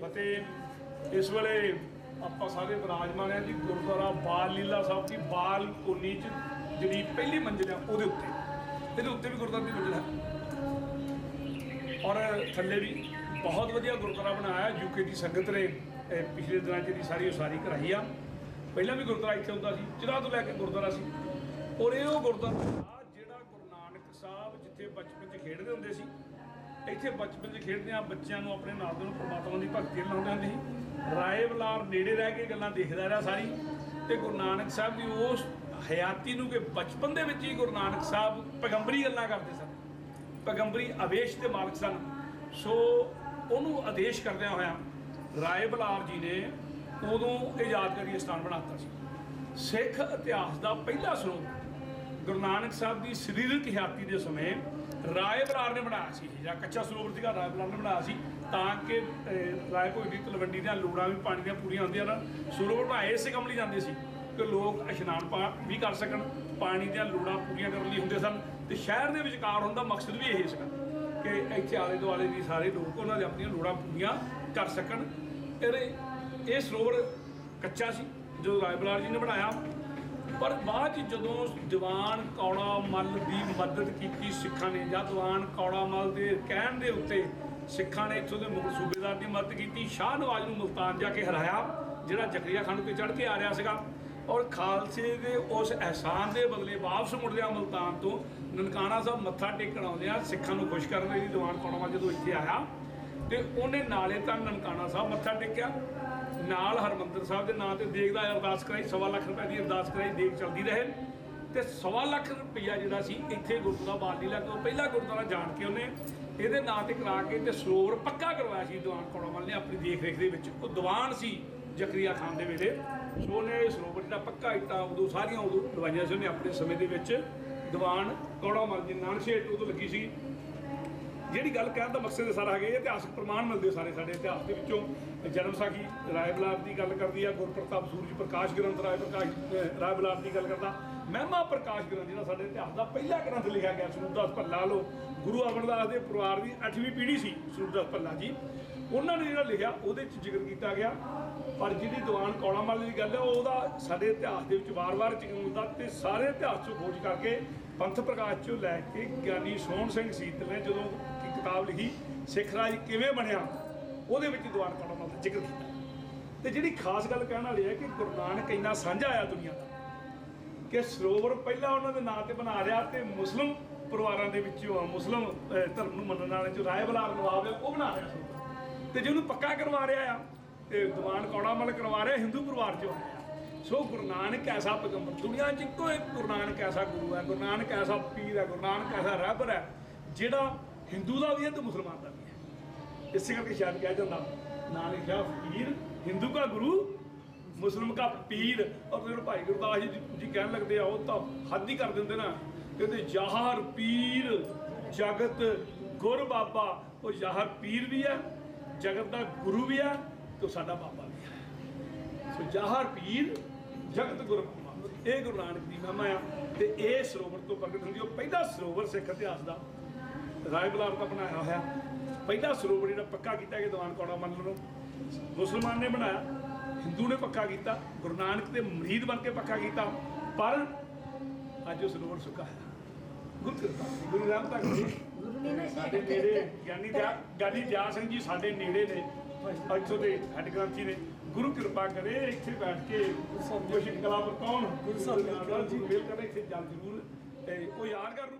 ਫਤਿਹ ਇਸ ਵੇਲੇ ਆਪਾਂ ਸਾਰੇ ਵਿਰਾਜਮਾਨ ਹਾਂ ਜੀ, ਗੁਰਦੁਆਰਾ ਬਾਲ ਲੀਲਾ ਸਾਹਿਬ ਦੀ ਬਾਲ ਕੋਨੀ ਚ ਜਿਹੜੀ ਪਹਿਲੀ ਮੰਜ਼ਿਲ ਆ ਉਹਦੇ ਉੱਤੇ। ਇਹਦੇ ਉੱਤੇ ਵੀ ਗੁਰਦੁਆਰਾ ਦੀ ਮੰਜ਼ਿਲ ਹੈ। ਔਰ ਥੱਲੇ ਵੀ ਬਹੁਤ ਵਧੀਆ ਗੁਰਦੁਆਰਾ ਬਣਾਇਆ ਯੂਕੇ ਦੀ ਸੰਗਤ ਨੇ ਪਿਛਲੇ ਦਿਨਾਂ 'ਚ ਦੀ ਸਾਰੀ ਉਸਾਰੀ ਕਰਾਈ ਆ। ਪਹਿਲਾਂ ਵੀ ਗੁਰਦੁਆਰਾ ਇੱਥੇ ਹੁੰਦਾ ਸੀ ਚਿਰਾਂ ਤੋਂ ਲੈ ਕੇ ਗੁਰਦੁਆਰਾ ਸੀ। ਔਰ ਇਹ ਉਹ ਗੁਰਦੁਆਰਾ ਜਿਹੜਾ ਗੁਰੂ ਨਾਨਕ ਸਾਹਿਬ ਜਿੱਥੇ ਬਚਪਨ 'ਚ ਖੇਡਦੇ ਹੁੰਦੇ ਸੀ ਇੱਥੇ ਬਚਪਨ 'ਚ ਖੇਡਦੇ ਆ ਬੱਚਿਆਂ ਨੂੰ ਆਪਣੇ ਨਾਲ ਦੇ ਨੂੰ ਪ੍ਰਮਾਤਮਾ ਦੀ ਭਗਤੀ ਨਾਲ ਲਾਉਂਦੇ ਹੁੰਦੇ ਸੀ ਰਾਏ ਬਲਾਰ ਨੇੜੇ ਰਹਿ ਕੇ ਗੱਲਾਂ ਦੇਖਦਾ ਰਿਹਾ ਸਾਰੀ। ਤੇ ਗੁਰੂ ਨਾਨਕ ਸਾਹਿਬ ਦੀ ਉਸ ਹਯਾਤੀ ਨੂੰ ਕਿ ਬਚਪਨ ਦੇ ਵਿੱਚ ਹੀ ਗੁਰੂ ਨਾਨਕ ਸਾਹਿਬ ਪੈਗੰਬਰੀ ਗੱਲਾਂ ਕਰਦੇ ਸਨ। ਪੈਗੰਬਰੀ ਆਵੇਸ਼ ਦੇ ਮਾਲਕ ਸਨ। ਸੋ ਉਹਨੂੰ ਆਦੇਸ਼ ਕਰਦਿਆਂ ਹੋਇਆ ਰਾਏ ਬਲਾਰ ਜੀ ਨੇ ਉਦੋਂ ਇਹ ਯਾਦਗਾਰੀ ਸਥਾਨ ਬਣਾਤਾ ਸੀ। ਸਿੱਖ ਇਤਿਹਾਸ ਦਾ ਪਹਿਲਾ ਸਰੋਤ ਗੁਰੂ ਨਾਨਕ ਸਾਹਿਬ ਦੀ ਸਰੀਰਕ ਹਿਆਤੀ ਦੇ ਸਮੇਂ ਰਾਏ ਬਰਾੜ ਨੇ ਬਣਾਇਆ ਸੀ ਜਾਂ ਕੱਚਾ ਸਰੋਵਰ ਸੀਗਾ, ਰਾਏ ਬਰਾੜ ਨੇ ਬਣਾਇਆ ਸੀ, ਤਾਂ ਕਿ ਰਾਏ ਭੋਇ ਦੀ ਤਲਵੰਡੀ ਦੀਆਂ ਲੋੜਾਂ ਵੀ, ਪਾਣੀ ਦੀਆਂ ਪੂਰੀਆਂ ਹੁੰਦੀਆਂ ਨਾ, ਸਰੋਵਰ ਬਣਾਏ ਇਸੇ ਕੰਮ ਲਈ ਜਾਂਦੇ ਸੀ, ਕਿ ਲੋਕ ਇਸ਼ਨਾਨ ਪਾ, ਵੀ ਕਰ ਸਕਣ, ਪਾਣੀ ਦੀਆਂ ਲੋੜਾਂ ਪੂਰੀਆਂ ਕਰਨ ਲਈ ਹੁੰਦੇ ਸਨ, ਤੇ ਸ਼ਹਿਰ ਦੇ ਵਿਚਕਾਰ ਹੋਣ ਦਾ ਮਕਸਦ ਵੀ ਇਹ ਸੀਗਾ, ਕਿ ਇੱਥੇ ਆਲੇ ਦੁਆਲੇ ਦੀ ਸਾਰੇ ਲੋਕ ਉਹਨਾਂ ਦੇ ਆਪਣੀਆਂ ਲੋੜਾਂ ਪੂਰੀਆਂ ਕਰ ਸਕਣ, ਇਹਦੇ, ਇਹ ਸਰੋਵਰ ਕੱਚਾ ਸੀ ਜਦੋਂ ਰਾਏ ਬਰਾੜ ਜੀ ਨੇ ਬਣਾਇਆ ਪਰ ਬਾਅਦ ਚ ਜਦੋਂ ਦੀਵਾਨ ਕੌੜਾ ਮੱਲ ਦੀ ਮਦਦ ਕੀਤੀ ਸਿੱਖਾਂ ਨੇ, ਜਾਂ ਦੀਵਾਨ ਕੌੜਾ ਮੱਲ ਦੇ ਕਹਿਣ ਦੇ ਉੱਤੇ ਸਿੱਖਾਂ ਨੇ ਇੱਥੋਂ ਦੇ ਮੁਗਲ ਸੂਬੇਦਾਰ ਦੀ ਮਦਦ ਕੀਤੀ, ਸ਼ਾਹ ਨਵਾਜ਼ ਨੂੰ ਮੁਲਤਾਨ ਜਾ ਕੇ ਹਰਾਇਆ, ਜਿਹੜਾ ਜ਼ਕਰੀਆ ਖਾਨ ਉੱਤੇ ਚੜ੍ਹ ਕੇ ਆ ਰਿਹਾ ਸੀਗਾ। ਔਰ ਖਾਲਸੇ ਦੇ ਉਸ ਅਹਿਸਾਨ ਦੇ ਬਦਲੇ ਵਾਪਸ ਮੁੜਦਿਆਂ ਮੁਲਤਾਨ ਤੋਂ। ਨਨਕਾਣਾ ਸਾਹਿਬ ਮੱਥਾ ਟੇਕਣ ਆਉਂਦੇ ਆ, ਸਿੱਖਾਂ ਨੂੰ ਖੁਸ਼ ਕਰਨ ਲਈ ਦੀਵਾਨ ਕੌੜਾ ਮੱਲ ਜਦੋਂ ਇੱਥੇ ਆਇਆ, ਤੇ ਉਹਨੇ ਨਾਲੇ ਤਾਂ ਨਨਕਾਣਾ ਸਾਹਿਬ ਮੱਥਾ ਟੇਕਿਆ। ਨਾਲ ਹਰਮੰਦਰ ਸਾਹਿਬ ਦੇ ਨਾਂ ਤੇ ਦੇਗ ਦਾ ਅਰਦਾਸ ਕਰਾਈ, ਸਵਾ ਲੱਖ ਰੁਪਏ ਦੀ ਅਰਦਾਸ ਕਰਾਈ, ਦੇਗ ਚੱਲਦੀ ਰਹੇ। ਤੇ ਸਵਾ ਲੱਖ ਰੁਪਈਆ ਜਿਹੜਾ ਸੀ, ਇੱਥੇ ਗੁਰਦੁਆਰਾ ਬਾਲੀ ਲਾ ਕੇ ਉਹ ਪਹਿਲਾ ਗੁਰਦੁਆਰਾ ਜਾਣ ਕੇ ਉਹਨੇ ਇਹਦੇ ਨਾਂ ਤੇ ਕਰਾ ਕੇ ਤੇ ਸਰੋਵਰ ਪੱਕਾ ਕਰਵਾਇਆ ਸੀ, ਦੀਵਾਨ ਕੌੜਾਮਲ ਨੇ ਆਪਣੀ ਦੇਖ ਰੇਖ ਦੇ ਵਿੱਚ। ਉਹ ਦੀਵਾਨ ਸੀ ਜ਼ਕਰੀਆ ਖਾਨ ਦੇ ਵੇਲੇ। ਸੋ ਉਹਨੇ ਸਰੋਵਰ ਜਿਹੜਾ ਪੱਕਾ ਇੱਟਾਂ ਉਦੋਂ, ਸਾਰੀਆਂ ਉਦੋਂ ਦਵਾਈਆਂ ਸੀ ਉਹਨੇ ਆਪਣੇ ਸਮੇਂ ਦੇ ਵਿੱਚ। ਦੀਵਾਨ ਕੌੜਾਮਲ ਦੀ ਨਾਨਸ਼ੇਟ ਉਦੋਂ ਲੱਗੀ ਸੀ। ਜਿਹੜੀ ਗੱਲ ਕਹਿਣ ਦਾ ਮਕਸਦ ਸਾਰਾ ਹੈਗਾ, ਇਹ ਇਤਿਹਾਸਕ ਪ੍ਰਮਾਣ ਮਿਲਦੇ ਸਾਰੇ ਸਾਡੇ ਇਤਿਹਾਸ ਦੇ ਵਿੱਚੋਂ। ਜਨਮ ਸਾਖੀ ਰਾਏ ਬਲਾਰ ਦੀ ਗੱਲ ਕਰਦੀ ਆ, ਗੁਰਪ੍ਰਤਾਪ ਸੂਰਜ ਪ੍ਰਕਾਸ਼ ਗ੍ਰੰਥ ਰਾਏ ਪ੍ਰਕਾਸ਼ ਰਾਏ ਬਲਾਰ ਦੀ ਗੱਲ ਕਰਦਾ। ਮਹਿਮਾ ਪ੍ਰਕਾਸ਼ ਗ੍ਰੰਥ, ਜਿਹੜਾ ਸਾਡੇ ਇਤਿਹਾਸ ਦਾ ਪਹਿਲਾ ਗ੍ਰੰਥ ਲਿਖਿਆ ਗਿਆ ਸਰੂਪਦਾਸ ਭੱਲਾ ਲੋ ਗੁਰੂ ਅਮਰਦਾਸ ਦੇ ਪਰਿਵਾਰ ਦੀ 8ਵੀਂ ਪੀੜ੍ਹੀ ਸੀ ਸਰੂਪਦਾਸ ਭੱਲਾ ਜੀ। ਉਹਨਾਂ ਨੇ ਜਿਹੜਾ ਲਿਖਿਆ, ਉਹਦੇ ਚ ਜ਼ਿਕਰ ਕੀਤਾ ਗਿਆ। ਪਰ ਜਿਹੜੀ ਦੀਵਾਨ ਕੌੜਾ ਮੱਲ ਦੀ ਗੱਲ ਹੈ ਉਹਦਾ ਸਾਡੇ ਇਤਿਹਾਸ ਦੇ ਵਿੱਚ ਵਾਰ-ਵਾਰ ਜ਼ਿਕਰ ਹੁੰਦਾ ਤੇ ਸਾਰੇ ਇਤਿਹਾਸ ਚੋਂ ਖੋਜ ਕਰਕੇ ਪੰਥ ਪ੍ਰਕਾਸ਼ ਚੋਂ ਲੈ ਕੇ ਗਿਆਨੀ ਸੋਹਣ ਸਿੰਘ ਸੀਤਲ ਨੇ ਜਦੋਂ ਕਿਤਾਬ ਲਿਖੀ, ਸਿੱਖ ਰਾਜ ਕਿਵੇਂ ਬਣਿਆ, ਉਹਦੇ ਵਿੱਚ ਦੀਵਾਨ ਕੌੜਾ ਮੱਲ ਦਾ ਜ਼ਿਕਰ ਕੀਤਾ। ਤੇ ਜਿਹੜੀ ਖਾਸ ਗੱਲ ਕਹਿਣ ਵਾਲੀ ਹੈ ਕਿ ਗੁਰੂ ਨਾਨਕ ਇੰਨਾ ਸਾਂਝਾ ਆਇਆ ਦੁਨੀਆ ਦਾ। ਕਿ ਸਰੋਵਰ ਪਹਿਲਾਂ ਉਹਨਾਂ ਦੇ ਨਾਂ ਤੇ ਬਣਾ ਰਿਹਾ ਤੇ ਮੁਸਲਮ ਪਰਿਵਾਰਾਂ ਦੇ ਵਿੱਚੋਂ ਮੁਸਲਮ ਧਰਮ ਨੂੰ ਮੰਨਣ ਵਾਲੇ ਜੋ ਰਾਏ ਬਲਾਰ ਨਵਾਬ ਹੈ ਉਹ ਬਣਾ ਰਿਹਾ ਸਰੋਵਰ। ਤੇ ਜਿਹਨੂੰ ਪੱਕਾ ਕਰਵਾ ਰਿਹਾ ਆ, ਤੇ ਦੀਵਾਨ ਕੌੜਾਮਲ ਕਰਵਾ ਰਿਹਾ, ਹਿੰਦੂ ਪਰਿਵਾਰ ਚੋਂ ਆਇਆ। ਸੋ ਗੁਰੂ ਨਾਨਕ ਐਸਾ ਪੈਗੰਬਰ, ਦੁਨੀਆ 'ਚ ਇੱਕੋ ਇੱਕ ਗੁਰੂ ਨਾਨਕ ਐਸਾ ਗੁਰੂ ਹੈ, ਗੁਰੂ ਨਾਨਕ ਐਸਾ ਪੀਰ ਹੈ, ਗੁਰੂ ਨਾਨਕ ਐਸਾ ਰਹਿਬਰ ਹੈ, ਜਿਹੜਾ ਹਿੰਦੂ ਦਾ ਵੀ ਹੈ ਤੇ ਮੁਸਲਮਾਨ ਦਾ ਵੀ ਹੈ। ਇਸੇ ਕਰਕੇ ਸ਼ਾਇਦ ਕਿਹਾ ਜਾਂਦਾ, ਨਾਨਕ ਸ਼ਾਹ ਫਕੀਰ, ਹਿੰਦੂ ਦਾ ਗੁਰੂ ਮੁਸਲਮ ਦਾ ਪੀਰ ਔਰ ਫਿਰ ਭਾਈ ਗੁਰਦਾਸ ਜੀ ਜੀ ਕਹਿਣ ਲੱਗਦੇ ਆ, ਉਹ ਤਾਂ ਹੱਦ ਹੀ ਕਰ ਦਿੰਦੇ ਨਾ। ਕਹਿੰਦੇ ਯਾਹਰ ਪੀਰ, ਜਗਤ ਗੁਰ ਬਾਬਾ। ਉਹ ਯਾਹਰ ਪੀਰ ਵੀ ਹੈ ਜਗਤ ਦਾ ਗੁਰੂ ਵੀ ਹੈ ਤੇ ਸਾਡਾ ਬਾਬਾ ਵੀ ਹੈ ਸੋ ਯਾਹਰ ਪੀਰ, ਜਗਤ ਗੁਰ ਬਾਬਾ। ਇਹ ਗੁਰੂ ਨਾਨਕ ਦੀ ਮਹਿਮਾ ਆ, ਤੇ ਇਹ ਸਰੋਵਰ ਤੋਂ ਪ੍ਰਗਟ ਹੁੰਦੀ ਉਹ ਪਹਿਲਾ ਸਰੋਵਰ ਸਿੱਖ ਇਤਿਹਾਸ ਦਾ ਰਾਏ ਬਲਾਰ ਦਾ ਬਣਾਇਆ ਹੋਇਆ। ਪਹਿਲਾ ਸਰੋਵਰ ਜਿਹੜਾ ਪੱਕਾ ਕੀਤਾ ਕਿ ਦੀਵਾਨ ਕੌੜਾ ਮੰਨ ਨੂੰ। ਮੁਸਲਮਾਨ ਨੇ ਬਣਾਇਆ। ਹਿੰਦੂ ਨੇ ਪੱਕਾ ਕੀਤਾ ਗੁਰੂ ਨਾਨਕ ਦੇ ਮਰੀਦ ਬਣ ਕੇ ਪੱਕਾ ਕੀਤਾ ਪਰ ਅੱਜ ਉਹ ਸਰੋਵਰ ਸੁੱਕਾ ਹੈ। ਗੁਰੂ ਕਿਰਪਾ ਗੁਰੂ ਰਾਮਦਾਸ ਜੀ ਗੁਰੂ ਨੇ ਨਾ ਸਾਡੇ ਨੇੜੇ ਗਿਆਨੀ ਦਿਆ ਗਿਆਨੀ ਦਿਆ ਸਿੰਘ ਜੀ ਸਾਡੇ ਨੇੜੇ ਨੇ ਇੱਥੋਂ ਦੇ ਹੈੱਡ ਗ੍ਰੰਥੀ ਨੇ। ਗੁਰੂ ਕਿਰਪਾ ਕਰੇ ਇੱਥੇ ਬੈਠ ਕੇ ਕੁਝ ਕਲਾ ਕੌਣ? ਗੁਰੂ ਸਾਹਿਬ ਜੀ ਵੇਲ ਕਰੇ ਇੱਥੇ ਜਲ ਜ਼ਰੂਰ ਤੇ ਉਹ ਯਾਦਗਾਰ ਨੂੰ